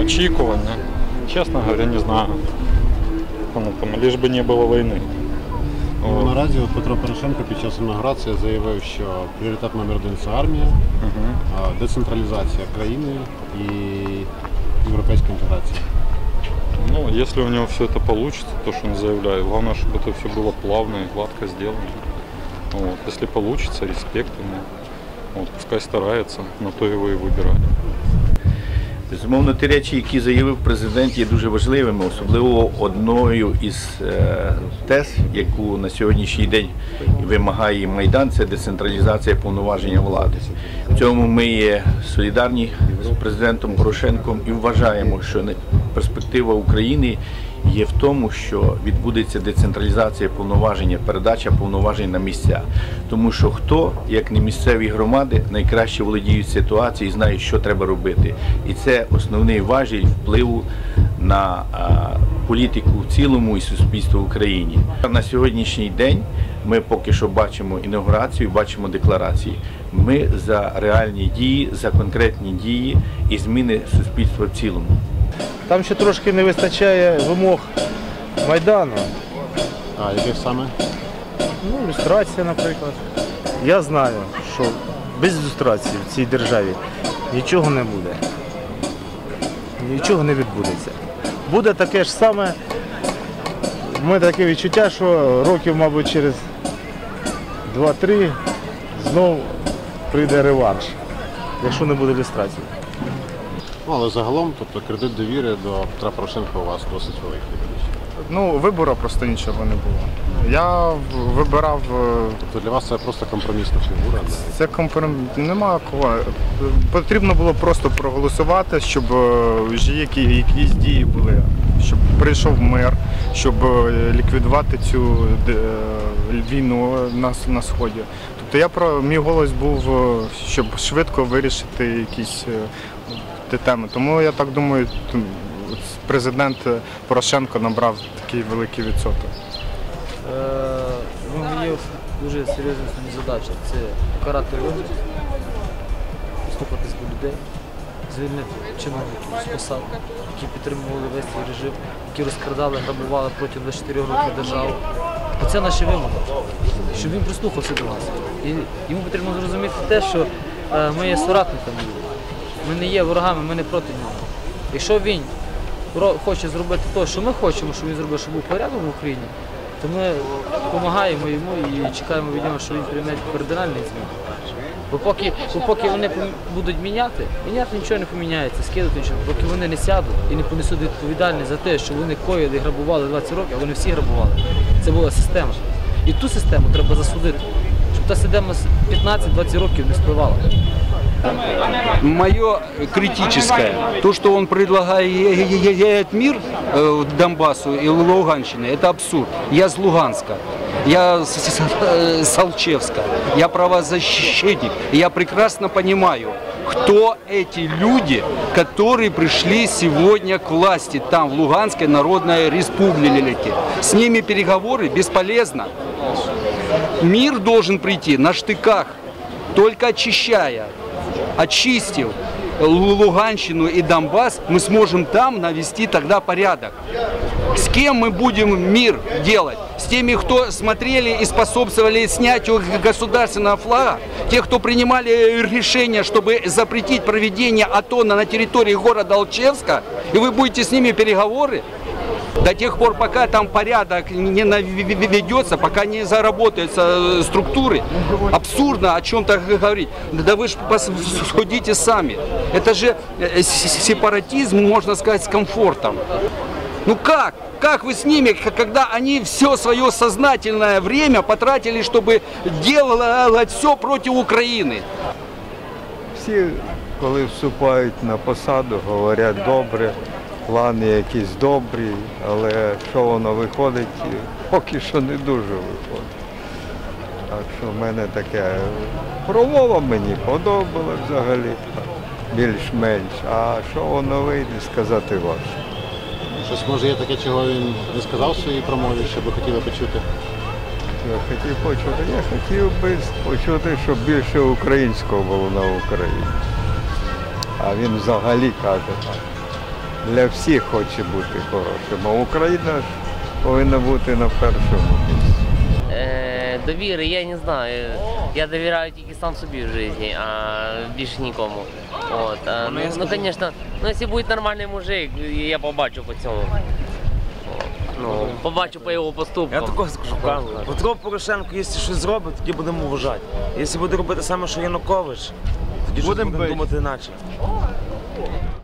Очікування. Чесно говоря, не знаю. Ну, там, лиш би не було війни. Ну, От. наразі от Петро Порошенко під час інаугурації заявив, що пріоритет номер один це армія, Мгм. а, децентралізація країни і європейська інтеграція. Ну, если у него все это получится, то, что он заявляет, главное, чтобы это все было плавно и гладко сделано. Вот. Если получится, респект ему. Вот, пускай старается, на то его и выбирали. Безумовно, ті речі, які заявив президент, є дуже важливими, особливо одною із е, тез, яку на сьогоднішній день вимагає Майдан, це децентралізація повноваження влади. В цьому ми є солідарні з президентом Порошенком і вважаємо, що перспектива України є в тому, що відбудеться децентралізація повноваження, передача повноважень на місця. Тому що хто, як не місцеві громади, найкраще володіють ситуацією і знають, що треба робити. І це основний важіль впливу на політику в цілому і суспільство в Україні. На сьогоднішній день ми поки що бачимо інаугурацію, бачимо декларації. Ми за реальні дії, за конкретні дії і зміни суспільства в цілому. Там ще трошки не вистачає вимог Майдану. А яких саме? Ну, люстрація, наприклад. Я знаю, що без люстрації в цій державі нічого не буде. Нічого не відбудеться. Буде таке ж саме. У мене таке відчуття, що років, мабуть, через 2-3 знов прийде реванш, якщо не буде люстрації. Ну, але загалом, тобто кредит довіри до Петра Порошенка у вас досить великий. Ну, вибору просто нічого не було. Я вибирав е, Тобто для вас це просто компромісна фігура. це компроміс. Нема кого. Потрібно було просто проголосувати, щоб вже які, якісь дії були, щоб прийшов мир, щоб е, ліквідувати цю е, війну на, на сході. Тобто я про мій голос був, щоб швидко вирішити якісь теми. Тому я так думаю, президент Порошенко набрав такий великий відсоток. Е, Ну, є дуже серйозна сьогодні задача. Це покарати вибір, поступатись до людей, звільнити чиновників з посад, які підтримували весь цей режим, які розкрадали, грабували протягом 24 років державу. Оце наші вимоги, щоб він прислухався до нас. І йому потрібно зрозуміти те, що е, ми є соратниками. Ми не є ворогами, ми не проти нього. Якщо він хоче зробити те, що ми хочемо, щоб він зробив, щоб був порядок в Україні, то ми допомагаємо йому і чекаємо від нього, що він прийме кардинальні зміни. Бо поки, бо поки вони будуть міняти, міняти нічого не поміняється, скидати нічого. Поки вони не сядуть і не понесуть відповідальність за те, що вони коїли і грабували 20 років, а вони всі грабували. Це була система. І ту систему треба засудити, щоб та система 15-20 років не спливала. Мое критическое, то, что он предлагает мир э, Донбассу и Луганщине, это абсурд. Я с Луганска, я с э, Алчевска, я правозащитник. Я прекрасно понимаю, кто эти люди, которые пришли сегодня к власти там, в Луганской Народной Республике. С ними переговоры бесполезно. Мир должен прийти на штыках, только очищая, очистив Лу- Луганщину и Донбасс, мы сможем там навести тогда порядок. С кем мы будем мир делать? С теми, кто смотрели и способствовали снятию государственного флага? Тех, кто принимали решение, чтобы запретить проведение АТО на на территории города Алчевска? И вы будете с ними переговоры? До тех пор, пока там порядок не наведется, пока не заработаются э, структуры, абсурдно о чем-то говорить. Да вы же сходите сами. Это же э, с- сепаратизм, можно сказать, с комфортом. Ну как? Как вы с ними, когда они все свое сознательное время потратили, чтобы делать все против Украины? Всі, коли вступають на посаду, говорять добре, плани якісь добрі, але що воно виходить, поки що не дуже виходить. Так що в мене таке промова мені подобалась взагалі, більш-менш. А що воно вийде, сказати важко. Щось може є таке, чого він не сказав в своїй промові, що ви хотіли почути. Я хотів почути, я хотів би почути, щоб більше українського було на Україні. А він взагалі каже так. Для всіх хоче бути хорошим, а Україна ж повинна бути на першому місці. Е, довіри я не знаю. Я довіряю тільки сам собі в житті, а більше нікому. От, а, ну, ну, звісно, ну, якщо буде нормальний мужик, я побачу по цьому. Ну, побачу по його поступкам. Я такого скажу правду. Петро Порошенко, якщо щось зробить, тоді будемо вважати. Якщо буде робити саме, що Янукович, тоді будемо думати інакше.